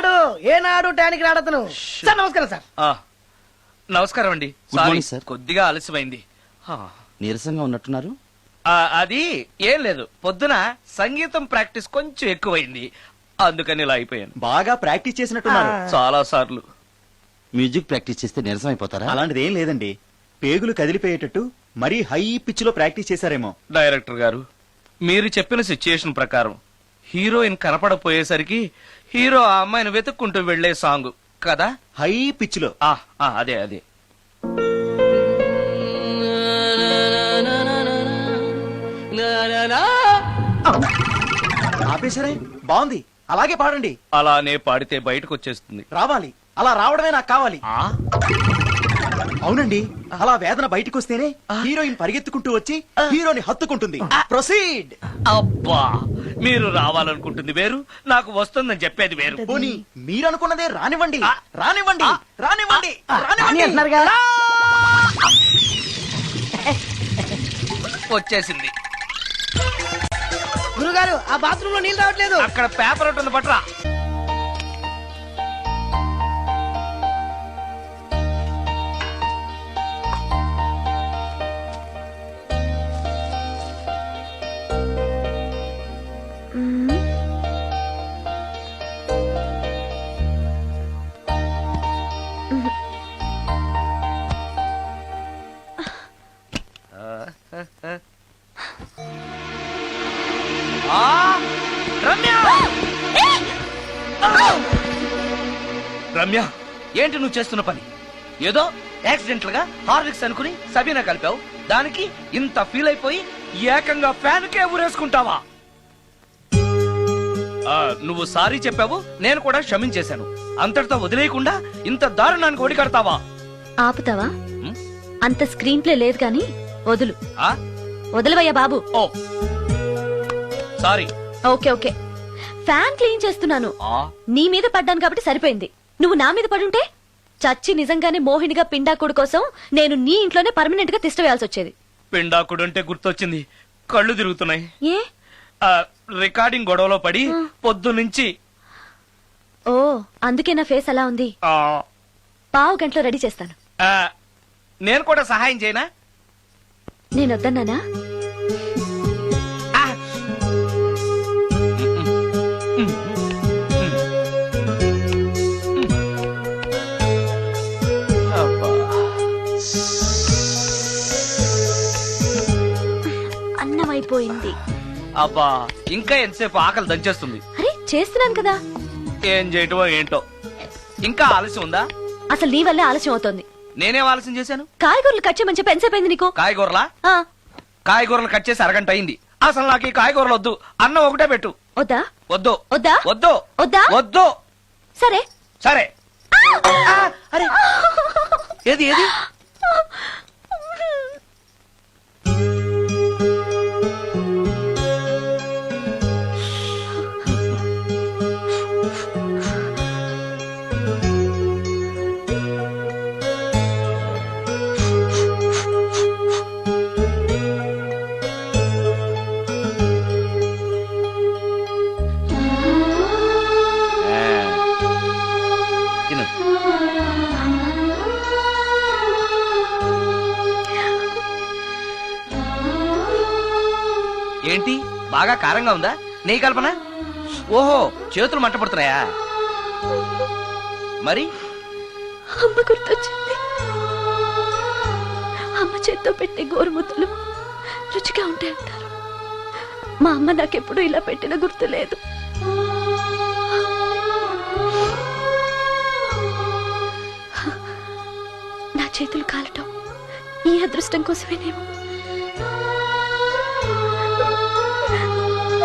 రాడు ఏనాడు టానికి రాడతను సార్ నమస్కారం సార్. ఆ, నమస్కారం అండి. Good sorry, sir. కొద్దిగా ఆలస్యమైంది ఆ, నీరసంగా ఉన్నట్టున్నారు? ఆ, అది ఏం లేదు. పొద్దున సంగీతం ప్రాక్టీస్ కొంచెం ఎక్కువైంది. అందుకని ఇలా అయిపోయాను. బాగా ప్రాక్టీస్ చేసినట్టున్నారు. ఆ. చాలా సార్లు. మ్యూజిక్ ప్రాక్టీస్ చేస్తే నీరసం అయిపోతారా అలాంటిది ఏం లేదండి. పేగులు కదిలిపోయేటట్టు మరీ హై పిచ్లో ప్రాక్టీస్ చేశారేమో. డైరెక్టర్ గారు మీరు చెప్పిన సిచ్యుయేషన్ ప్రకారం హీరోయిన్ కనపడపోయేసరికి హీరో ఆ అమ్మాయిని వెతుక్కుంటూ వెళ్ళే సాంగ్. కదా? హై పిచ్లో ఆ, ఆ, అదే అదే. ఆపేసరే బాగుంది. అలాగే పాడండి. అలానే పాడితే బయటకు వచ్చేస్తుంది రావాలి. అలా రావడమే నాకు కావాలి. ఆ? అవునండి. అలా వేదన బయటకు వస్తేనే హీరోయిన్ పరిగెత్తుకుంటూ వచ్చి హీరోని హత్తుకుంటుంది. ప్రొసీడ్. అబ్బా మీరు రావాలనుకుంటుంది వేరు నాకు వస్తుందని చెప్పేది వేరు. పోనీ మీరనుకున్నదే రానివ్వండి. రానివ్వండి. రానివ్వండి. రానివ్వండి. అంటున్నారుగా వచ్చేసింది. గురుగారు ఆ బాత్రూమ్లో నీళ్ళు రావట్లేదు. అక్కడ పేపర్ ఉంటుంది పట్రా. ఏంటి నువ్వు చేస్తున్న పని? ఏదో యాక్సిడెంటల్గా హార్లిక్స్ అనుకుని సబీనా కలిపావు. దానికి ఇంత ఫీల్ అయిపోయి ఏకంగా ఫ్యాన్ కే ఊరేసుకుంటావా? ఆ, నువ్వు సారీ చెప్పావు నేను కూడా క్షమించేశాను. అంతటితో వదిలేయకుండా ఇంత దారుణానికి ఒడికడతావా ఆపుతావా? అంత స్క్రీన్ ప్లే లేదు గాని వదులు. ఆ? వదలవయ్యా బాబు. ఓ. Sorry. Okay okay. Fan clean చేస్తున్నాను. ఆ? నీ మీద పడ్డాను కాబట్టి సరిపోయింది. నువ్వు నా మీద పడుంటే? చచ్చి నిజంగానే మోహినిగా పిండాకుడు కోసం నేను నీ ఇంట్లోనే పర్మనెంట్గా తిష్ట వేయాల్సి వచ్చేది పిండాకుడంటే గుర్తొచ్చింది. కళ్ళు తిరుగుతున్నాయి. ఏ? ఆ, రికార్డింగ్ గొడవలో పడి పొద్దు నుంచి ఓ అందుకే నా ఫేస్ అలా ఉంది. ఆ, పావు గంటలో రెడీ చేస్తాను. ఆ, నేను కూడా సహాయం చేయనా? నేను వద్దన్నానా? అబ్బా ఇంకా ఎంతసేపు ఆకలి దంచేస్తుంది? అరే చేస్తున్నాను కదా. ఏం చేయటమో ఏంటో. ఇంకా ఆలస్యం ఉందా? అసలు నీ వల్లే ఆలస్యం అవుతోంది. నేనేం ఆలస్యం చేశాను? కాయగూరలు కట్ చేయమని చెప్పి ఎంతసేపు అయింది నీకు? కాయగూరలా? ఆ, కాయగూరలు కట్ చేసి అరగంట అయింది. అసలు నాకు ఈ కాయగూరలు వద్దు. అన్నం ఒకటే పెట్టు. వద్దా? వద్దు. వద్దా? వద్దు. వద్దా? వద్దు. సరే. సరే. ఆ, అరే. ఏది ఏది? బాగా కారంగా ఉందా? నెయ్యి కల్పన? ఓహో చేతులు మంటపడుతున్నాయా? మరి? అమ్మ గుర్తొచ్చింది. అమ్మ చేత్తో పెట్టే గోరుముద్దలు రుచిగా ఉంటాయి అంటారు. మా అమ్మ నాకెప్పుడు ఇలా పెట్టిన గుర్తు లేదు. నా చేతులు కాలటం ఈ అదృష్టం కోసమేనేమో.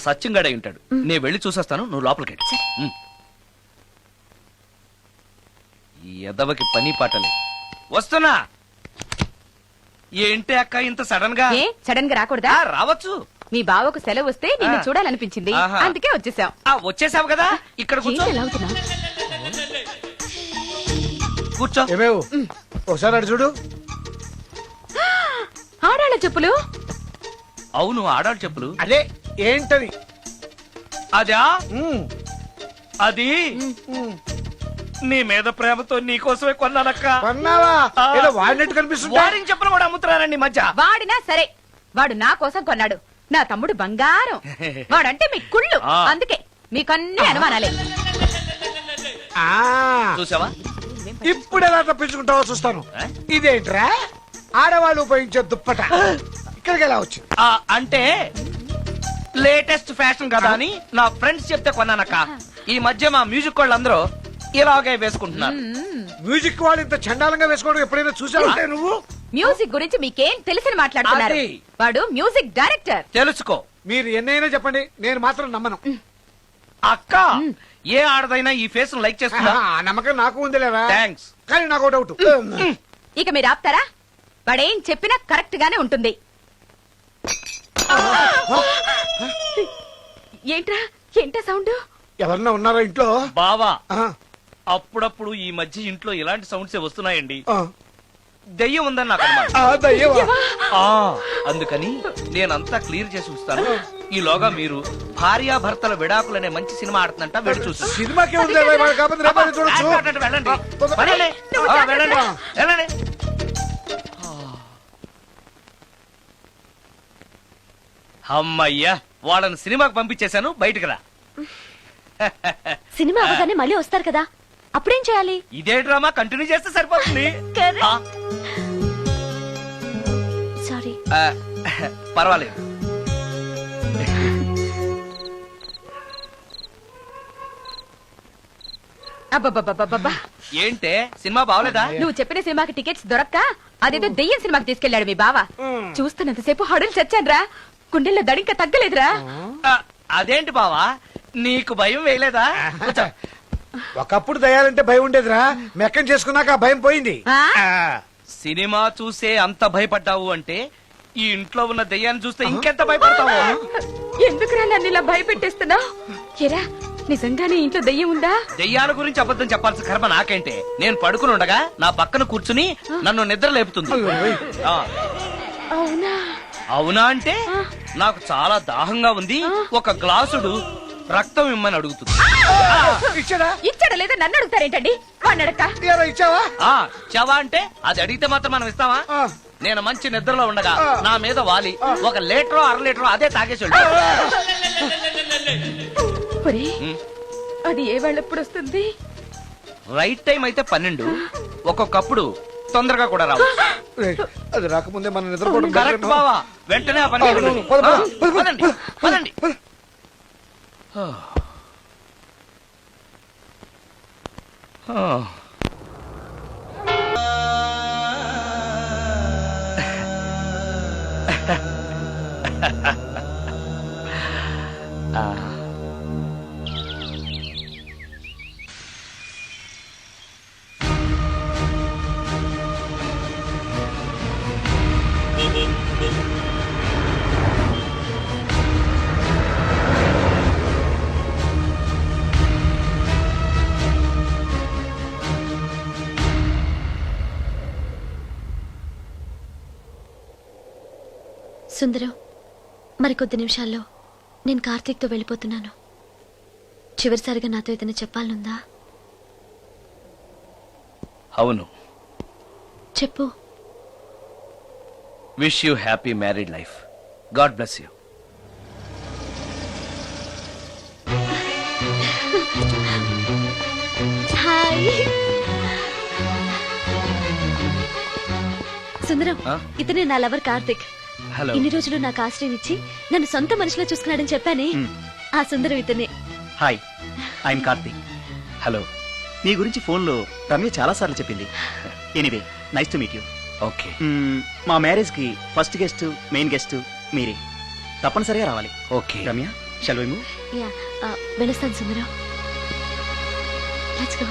ఆ సత్యం గడై ఉంటాడు. నేను వెళ్ళి చూసేస్తాను నువ్వు లోపలికి. ఈ ఎదవకి పని పాటలే వస్తున్నా! ఏంటి అక్క ఇంత సడన్గా ఏ సడన్గా రాకూడదా? ఆ, రావచ్చు. మీ బావకు సెలవు వస్తే నిన్ను. చూడాలనిపించింది. ఆహా. అందుకే వచ్చేసాం. ఆ వచ్చేసావు కదా? ఇక్కడ కూర్చో. ఏంటి ఎలా అవుతున్నా కూర్చో. ఏమేవు? ఒకసారి అటు చూడు. ఆడాళ్ళ చెప్పులు? అవును ఆడాడు చెప్పులు. అదే ఏంటది? అదా? అది? నీ మీద ప్రేమతో నీ కోసమే కొన్నానక్క. కొన్నావా. ఏదో వాడినట్టు చెప్పులు కూడా ఈ మధ్య. వాడినా సరే వాడు నా కోసం కొన్నాడు. నా తమ్ముడు బంగారం. వాడంటే మీ కుళ్ళు. అందుకే మీకన్నీ అనుమానాలే. ఆ, చూసావా? ఇప్పుడు ఎలా తప్పించుకుంటావో చూస్తాను? ఇదేంట్రా? ఆడవాళ్ళు ఉపయోగించే దుప్పట. ఇక్కడికి ఎలా వచ్చింది? ఆ, అంటే లేటెస్ట్ ఫ్యాషన్ కదా అని నా ఫ్రెండ్స్ చెప్తే కొన్నానక్క. ఈ మధ్య మా మ్యూజిక్ వాళ్ళందరూ ఇలాగే వేసుకుంటున్నారు. మ్యూజిక్ వాళ్ళు ఇంత చండాలంగా వేసుకోవడం ఎప్పుడైనా చూసావంటే నువ్వు? మ్యూజిక్ గురించి మీకేం తెలిసిన మాట్లాడుతున్నారు? అది. వాడు మ్యూజిక్ డైరెక్టర్. తెలుసుకో. మీరు ఎన్నైనా చెప్పండి నేను మాత్రం నమ్మను. అక్క ఏ ఆడదైనా ఈ ఫేస్ లైక్ చేస్తుందా? ఆ నమ్మకం నాకు ఉంది లేవా థ్యాంక్స్. కానీ నాకు ఒక డౌట్. ఇక మీరు ఆపుతారా? వాడేం చెప్పినా కరెక్ట్ గానే ఉంటుంది. ఏంట్రా? ఏంటా సౌండ్? ఎవరన్నా ఉన్నారా ఇంట్లో? బావా ఆ, అప్పుడప్పుడు ఈ మధ్య ఇంట్లో ఇలాంటి సౌండ్స్ వస్తున్నాయండి. ఆ, దెయ్యం ఉందని నాకు అనుమానం. ఆ, దయ్యమా? ఆ, అందుకని నేనంతా క్లియర్ చేసి ఉంచుతాను. ఈలోగా మీరు భార్యాభర్తల విడాకులనే మంచి సినిమా ఆడుతుందంట వెళ్ళి చూసి. సినిమాకే ఉంది రేపటి చూడొచ్చు. వెళ్ళండి. ఆ, తొందర- వెళ్ళండి. ఆ, వెళ్ళండి వెళ్ళండి. అమ్మయ్యా వాళ్ళని సినిమాకి పంపించేశాను బయటికి రా. సినిమా అవగానే మళ్ళీ వస్తారు కదా. అప్పుడేం చేయాలి? ఇదే డ్రామా కంటిన్యూ చేస్తే సరిపోతుంది. ఆ, సారీ ఆ, పర్వాలేదు. అబ్బబ్బబ్బబ్బబ్బా ఏంటే సినిమా బాగలేదా నువ్వు చెప్పిన సినిమాకి టికెట్స్ దొరక్క? అదేదో దెయ్యం సినిమాకి తీసుకెళ్ళాడు మీ బావ. చూస్తున్నంతసేపు హడులు చచ్చాన్రా. గుండెల్లో దడింక తగ్గలేదురా. ఆ, అదేంటి బావా? నీకు భయం వేయలేదా? కూర్చో. ఒకప్పుడు దయాలంటే భయం ఉండేదిరా. మెక్కం చేసుకున్నాక ఆ భయం పోయింది. ఆ? ఆ, సినిమా చూసే అంత భయపడ్డావు అంటే ఈ ఇంట్లో ఉన్న దెయ్యాన్ని చూస్తే ఇంకెంత భయపడతావు? ఎందుకురా నన్ను ఇలా భయపెట్టేస్తున్నావు? ఎరా నిజంగానే ఇంట్లో దెయ్యం ఉందా? దెయ్యాల గురించి అబద్ధం చెప్పాల్సిన కర్మ నాకేంటే నేను పడుకుని ఉండగా నా పక్కన కూర్చుని నన్ను నిద్ర లేపుతుంది. ఆ, అవునా? అవునా అంటే? నాకు చాలా దాహంగా ఉంది. ఒక గ్లాసుడు రక్తం ఇమ్మని అడుగుతుంది. ఇచ్చాడా? ఇచ్చాడా లేదా నన్ను అడుగుతారేంటండి? వాడిని ఇచ్చావా? ఆ చవా అంటే? అది అడిగితే మాత్రం మనం ఇస్తావా. నేను మంచి నిద్రలో ఉండగా. నా మీద వాలి. ఒక లీటరో అర లీటరో అదే తాగేసి వెళ్ళు. ఒరే ఉమ్. అది ఏ వాళ్ళెప్పుడు వస్తుంది? రైట్ టైం అయితే పన్నెండు. ఒక్కొక్కప్పుడు తొందరగా కూడా రావు రేయ్, అది రాకముందే మనం నిద్రపోవడం కరెక్ట్ better. బావా వెంటనే ఆ పని అవును, చేయండి. పద, పద, ఆ, పద, పద, పదండి పదండి. ఆ. సుందరం మరికొద్ది నిమిషాల్లో నేను కార్తీక్తో వెళ్ళిపోతున్నాను. చివరిసారిగా నాతో ఏదైనా చెప్పాలనుందా? అవును. చెప్పు. Wish you happy married life god bless you Sundaram? ఇతనే నా లవర్ కార్తిక్. హలో ఇన్ని రోజులు నాకు ఆశ్రయం ఇచ్చి నన్ను సొంత మనిషిలో చూసుకున్నాడని చెప్పానే ఆ సుందరం ఇతనే. హాయ్ ఐఎమ్ కార్తీక్ హలో మీ గురించి ఫోన్లో రమ్య చాలా సార్లు చెప్పింది anyway nice to meet you okay మా మ్యారేజ్కి ఫస్ట్ గెస్ట్ మెయిన్ గెస్ట్ మీరే. తప్పనిసరిగా రావాలి. Okay Ramya shall we move yeah ఆ, వెళ్ళొస్తాను సుందరం. లెట్స్ గో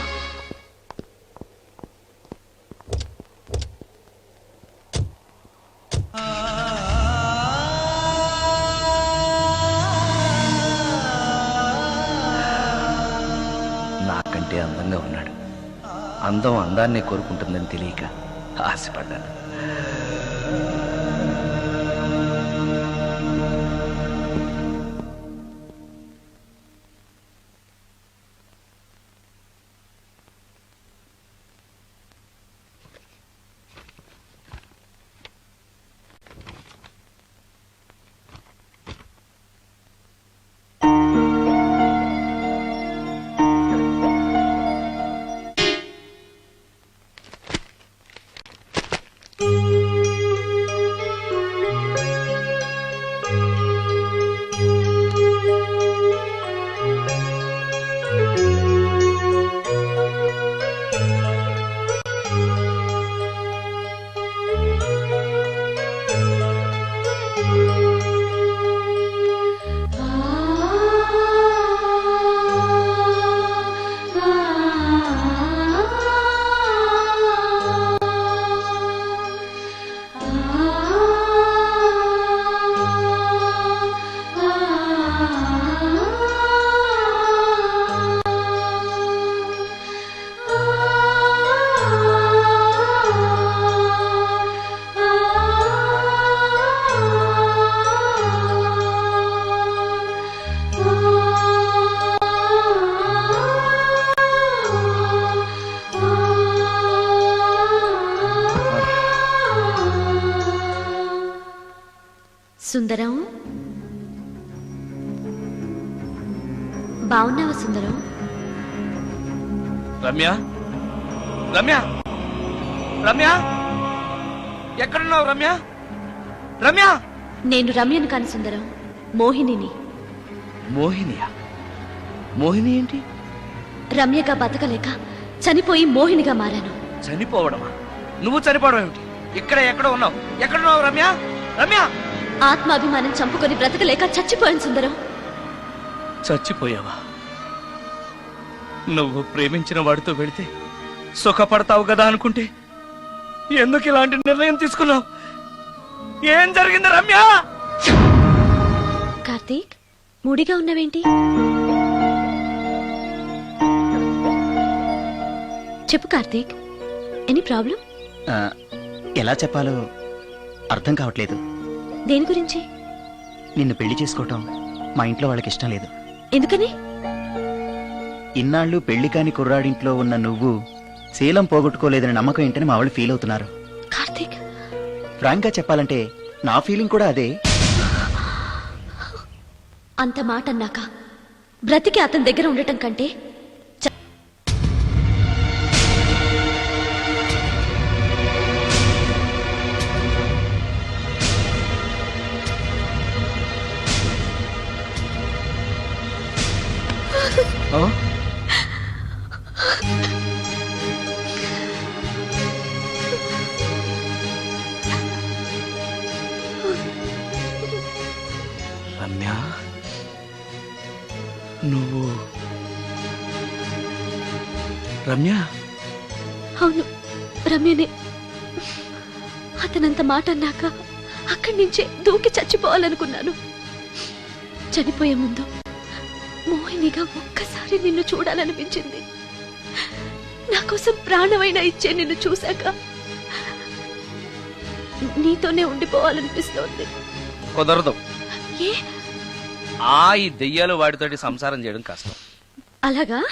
అందం అందాన్ని కోరుకుంటుందని తెలియక ఆశపడ్డాను. సుందరం? బాగున్నావా సుందరం? రమ్య? రమ్య? రమ్య? ఎక్కడున్నావు రమ్య? రమ్య? నేను రమ్యను కాని సుందరం మోహినిని. మోహినియా? మోహిని ఏంటి? రమ్యగా బతకలేక చనిపోయి మోహినిగా మారాను. చనిపోవడమా? నువ్వు చనిపోవడం ఏమిటి? ఇక్కడ ఎక్కడ ఉన్నావు. ఎక్కడున్నావు రమ్య? రమ్య! ఆత్మాభిమానం చంపుకొని బ్రతకలేక చచ్చిపోయాను సుందరం. చచ్చిపోయావా? నువ్వు ప్రేమించిన వాడితో వెళితే సుఖపడతావు కదా అనుకుంటే ఎందుకు ఇలాంటి నిర్ణయం తీసుకున్నావు? ఏం జరిగింది రమ్య? కార్తీక్ మూడిగా ఉన్నవేంటి? చెప్పు కార్తీక్ ఎనీ ప్రాబ్లం? ఎలా చెప్పాలో అర్థం కావట్లేదు. దేని గురించి? నిన్ను పెళ్ళి చేసుకోవటం మా ఇంట్లో వాళ్ళకి ఇష్టం లేదు. ఎందుకని? ఇన్నాళ్ళు పెళ్ళి కాని కుర్రాడింట్లో ఉన్న నువ్వు శీలం పోగొట్టుకోలేదని నమ్మకం ఏంటని మా వాళ్ళు ఫీల్ అవుతున్నారు. కార్తీక్. ఫ్రాంక్గా చెప్పాలంటే నా ఫీలింగ్ కూడా అదే. అంత మాట అన్నాక బ్రతికి అతని దగ్గర ఉండటం కంటే రమ్య నువ్వు రమ్య? అవును రమ్యనే. అతనంత మాట అన్నాక అక్కడి నుంచే దూకి చచ్చిపోవాలనుకున్నాను. చనిపోయే ముందు మోహినిగా ఒక్కసారి నిన్ను చూడాలనిపించింది. నా కోసం ప్రాణమైన ఇచ్చే నిన్ను చూశాక నీతోనే ఉండిపోవాలనిపిస్తోంది. కుదరదు. ఏ? ఆ ఈ దెయ్యాలు వాడితోటి సంసారం చేయడం కష్టం. అలాగా.